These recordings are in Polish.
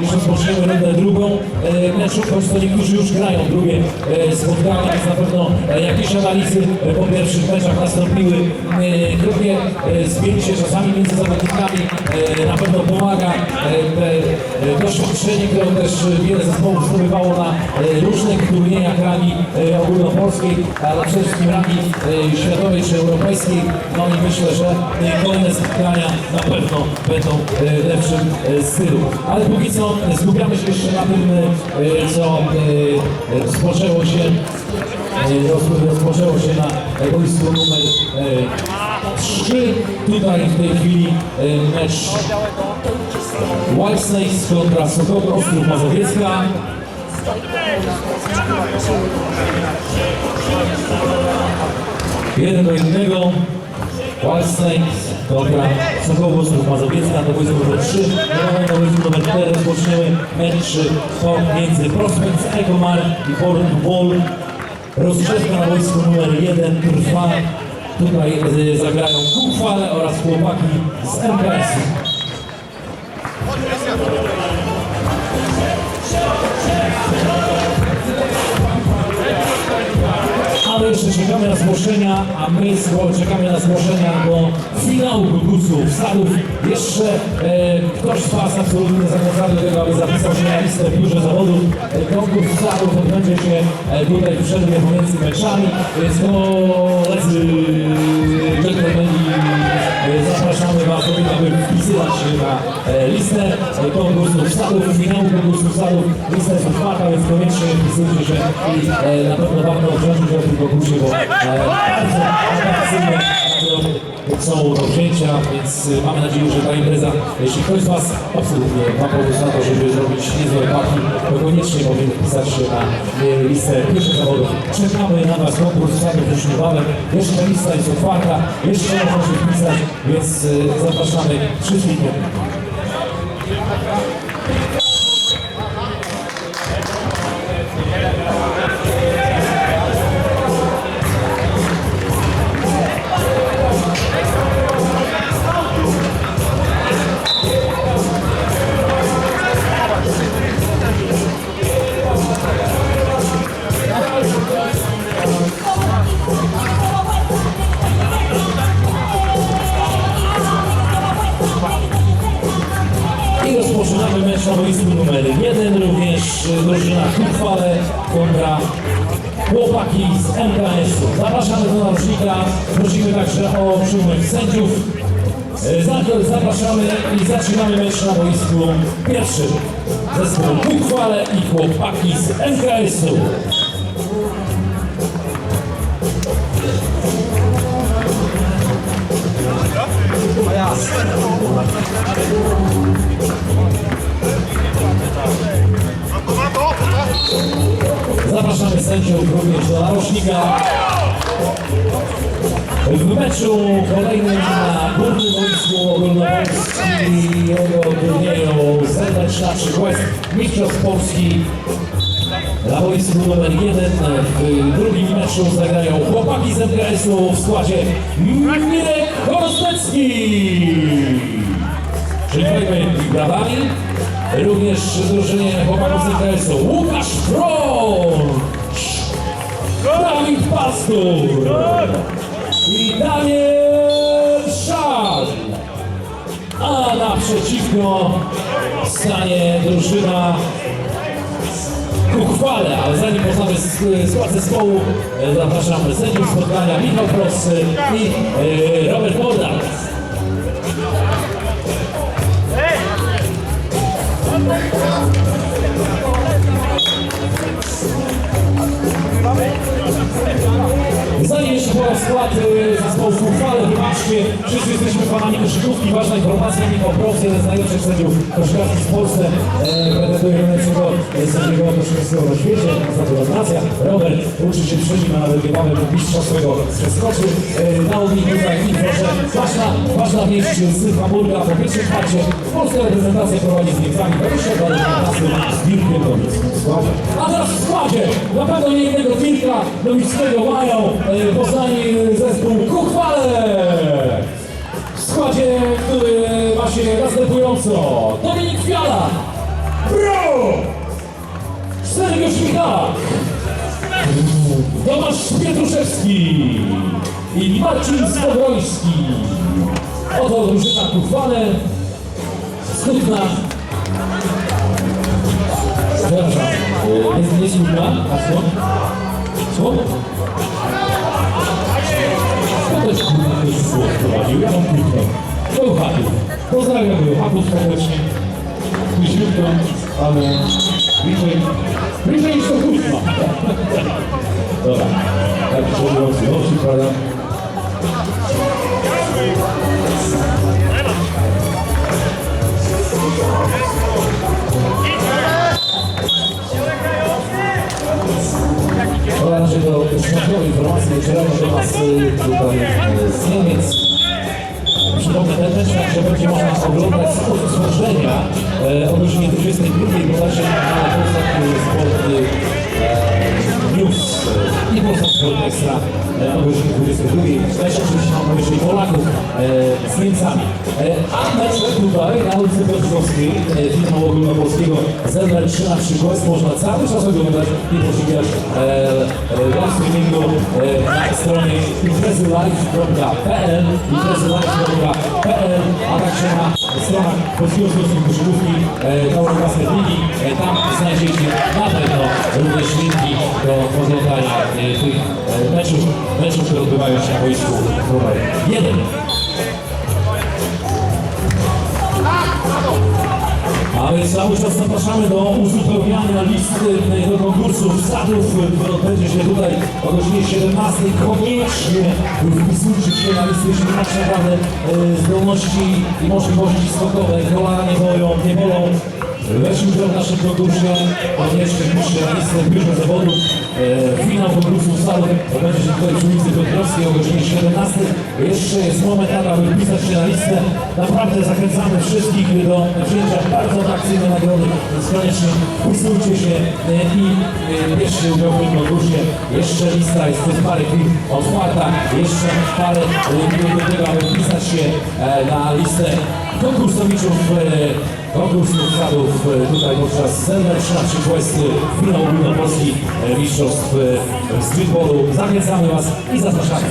Już rozpoczniemy rundę drugą e, meczu, choć to niektórzy już grają drugie e, spotkania, więc na pewno e, jakieś analizy e, po pierwszych meczach nastąpiły. E, Krótkie e, zbięcie czasami między zawodnikami e, na pewno pomaga. E, te, e, Doświadczenie, które też wiele zespołów zdobywało na e, różnych turniejach rangi e, ogólnopolskiej, ale przede wszystkim rangi e, światowej czy europejskiej. No i myślę, że e, kolejne spotkania na pewno będą e, lepszym e, stylu. Ale póki co e, skupiamy się jeszcze na tym, e, co e, e, rozpoczęło się e, roz- rozpoczęło się na e, boisku numer 3. Tutaj w tej chwili e, mecz White Snakes kontra Sokoły Ostrów Mazowiecka. Jeden do jednego. Kontra Sokoły Ostrów Mazowiecka. To boisko numer 3. Normalnie na boisku numer 4 rozpoczniemy mecz pomiędzy Prospects Ecomar i Fort Wall. Rozgrzewka na boisku numer 1 trwa. Tutaj e, zagrają Kuchwale oraz chłopaki z MKS-u. Jeszcze czekamy na zgłoszenia, a my czekamy na zgłoszenia do finału konkursu wsadów. Jeszcze e, ktoś z Was absolutnie zachęcamy do tego, aby zapisał się na listę w biurze zawodów. E, konkurs wsadów odbędzie się e, tutaj w przerwie pomiędzy meczami. Więc koledzy, dżentelmeni, e, zapraszamy Was do tego, aby wpisywać się na e, listę e, konkursu wsadów, finału konkursu wsadów. Lista jest otwarta, więc koniecznie wpisujcie się i e, na pewno warto wziąć udział w tym konkursie, bo e, bardzo atrakcyjne nagrody są do wzięcia, więc e, mamy nadzieję, że ta impreza, jeśli ktoś z Was absolutnie ma pomysł na to, żeby zrobić niezłe paki, to koniecznie powinien wpisać się na listę pierwszych zawodów. Czekamy na Was konkurs wsadów już niebawem. Jeszcze lista jest otwarta, jeszcze można się wpisać, więc e, zapraszamy wszystkich. Na boisku numer jeden, również drużyna Kuchwale kontra chłopaki z MKS-u. Zapraszamy do narocznika, prosimy także o przyjemność sędziów. Za- Zapraszamy i zaczynamy mecz na boisku pierwszym. Zespół Kuchwale i chłopaki z MKS-u. Ogólnopolskiego turnieju Serdeczna West Mistrzostw Polski na boisku numer jeden w drugim meczu zagrają chłopaki z MKS-u w składzie Mirek Horostecki. Przyjmujemy ich brawami. Również drużynie chłopaków z MKS-u Łukasz Frącz, Dawid Pastur i Daniel. A naprzeciwko stanie drużyna ku chwale, ale zanim poznamy skład zespołu, e, zapraszamy sędziów spotkania Michał i e, Robert Mordan. Zanim jeszcze podam skład e, zespołu uchwale, wybaczcie, wszyscy jesteśmy fanami koszykówki, ważna informacja, Michał Pros, jeden z najlepszych sędziów koszykarskich w Polsce, e, pretendującego e, sędziego koszykarskiego na świecie, gratulacja. Robert uczy się przy nim, a nawet niebawem mistrza swego przeskoczy. E, dał mi tutaj info, że ważna, ważna wieść z Hamburga po pierwszym kwarcie polska reprezentacja prowadzi z Niemcami 22 do 15 z Wilkiem. A teraz w składzie, na pewno nie jednego Wilka Domickiego mają e, poznani zespół Kuchwale. W składzie, który ma się następująco Dominik Fiala Bro! Sergiusz Michalak Tomasz Pietruszewski i Marcin Skowroński. Oto drużyna Kuchwane, Skutna. Przepraszam, jest nie Skutna, a co? Co? Prowadził? Ja mam Kutnę. Bełchatów. Pozdrawiam Bełchatów serdecznie. Wyświetlam, ale bliżej, bliżej niż to Kutna. Dobra, tak mówiąc, oczy, prawda? Należy do informacji, docierania do nas y, tutaj z Niemcami. E, a mecz tutaj na ulicy Piotrkowskiej e, filmu ogólnopolskiego Zelmer 3 na 3 Quest można cały czas oglądać i poszukiwać e, e, w streamingu e, na stronie imprezylive.pl imprezylive.pl a także na stronach Polskiego Związku Koszykówki e, Basket Ligi. E, tam znajdziecie na pewno również linki do oglądania e, tych e, meczów, meczów, które odbywają się na boisku numer 1. Cały czas zapraszamy do uzupełniania listy do konkursu wsadów, który odbędzie się tutaj o godzinie 17. Koniecznie wpisujcie się na listę, jeśli macie naprawdę e, zdolności i możliwości skokowe, kolana nie boją, nie bolą. Weźmy udział w naszym konkursie, koniecznie wpiszcie na listę w biurze zawodów. Finał konkursu wsadów odbędzie się tutaj przy ulicy Piotrowskiej o godzinie 17. Jeszcze jest moment aby wpisać się na listę. Naprawdę zachęcamy wszystkich do wzięcia bardzo atrakcyjnej nagrody, więc koniecznie wpisujcie się e, i e, bierzcie udział w tym konkursie. Jeszcze lista jest przez parę chwil otwarta, jeszcze parę e, minut do tego, aby wpisać się na listę konkursowiczów e, konkursu wsadów e, tutaj podczas 13 Quest e, finał ogólnopolskich e, mistrzostw streetballu. Zachęcamy Was i zapraszamy.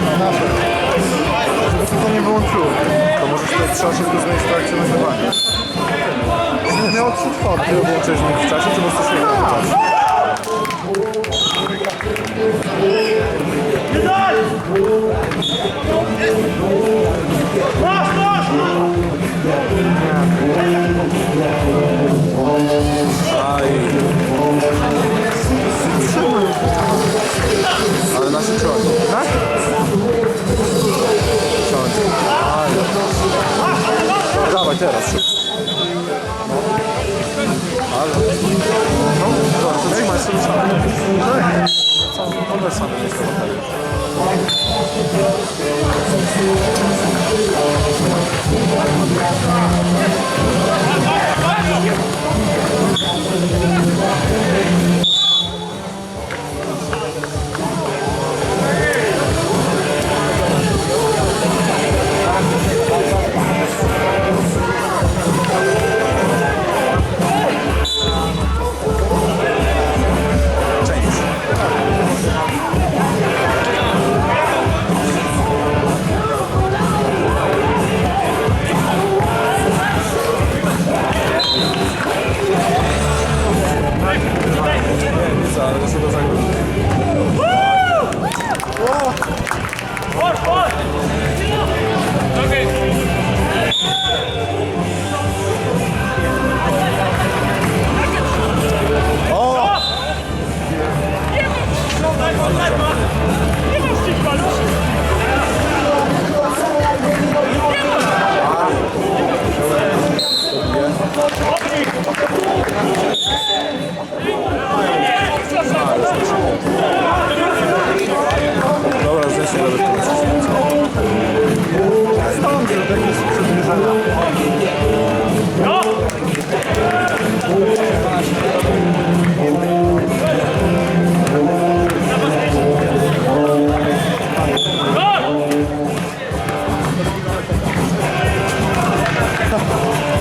Nasze. Żeby tylko nie wyłączyło. To możesz wtedy trzeba szybko zmienić trakcję nagrywania. Jakbyś miał trzy czwarte, włączyć mi w czasie, czy po prostu się w czasie? Aj.